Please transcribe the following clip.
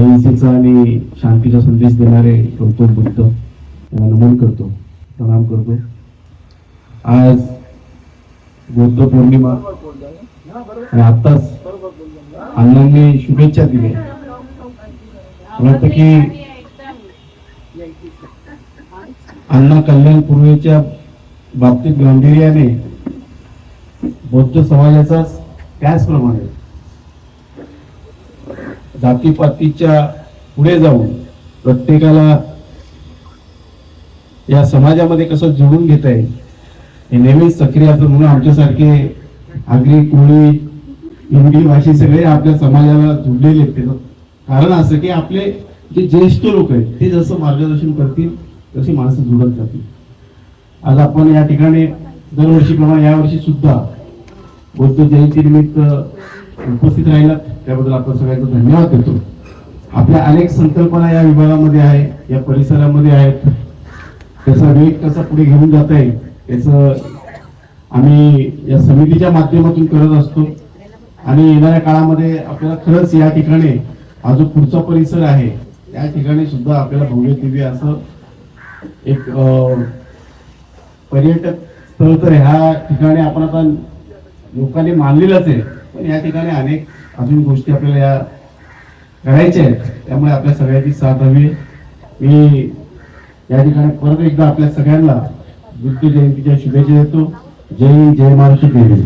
अहिंसेचा आणि शांतीचा संदेश देणारे गौतम बुद्ध यांना नमन करतो प्रणाम करतो. आज बुद्ध पौर्णिमा आणि आत्ताच अण्णांनी शुभेच्छा दिल्या. मला वाटतं की अण्णा कल्याण पूर्वेच्या बाबतीत गांभीर्याने बौद्ध समाजाचाच त्याचप्रमाणे जातीपातीच्या पुढे जाऊन प्रत्येकाला या समाजामध्ये कसं जुळून घेत आहे हे नेहमीच सक्रिय असं म्हणून आमच्यासारखे आगरी कोळी हिंदी भाषी सगळे आपल्या समाजाला जुडलेले आहेत. त्याचं कारण असं की आपले जे ज्येष्ठ लोक आहेत ते जसं मार्गदर्शन करतील तशी माणसं जुळत जातील. आज आपण या ठिकाणी दरवर्षीप्रमाणे यावर्षी सुद्धा बौद्ध जयंतीनिमित्त उपस्थित राहिला त्याबद्दल आपण सगळ्यांचा धन्यवाद देतो. आपल्या अनेक संकल्पना या विभागामध्ये आहे या परिसरामध्ये आहेत. त्याचा वेग कसा पुढे घेऊन जाता येईल याचं आम्ही या समितीच्या माध्यमातून करत असतो. आणि येणाऱ्या काळामध्ये आपल्याला खरंच या ठिकाणी हा जो पुढचा परिसर आहे त्या ठिकाणी सुद्धा आपल्याला भव्य दिव्य असं एक पर्यटक स्थळ तर ह्या ठिकाणी आपण आता लोकांनी मानलेलंच आहे. पण या ठिकाणी अनेक अजून गोष्टी आपल्याला या करायच्या आहेत. त्यामुळे आपल्या सगळ्यांची साथ हवी. मी या ठिकाणी परत एकदा आपल्या सगळ्यांना बुद्ध जयंतीच्या शुभेच्छा देतो. जय जय महाराष्ट्र देवी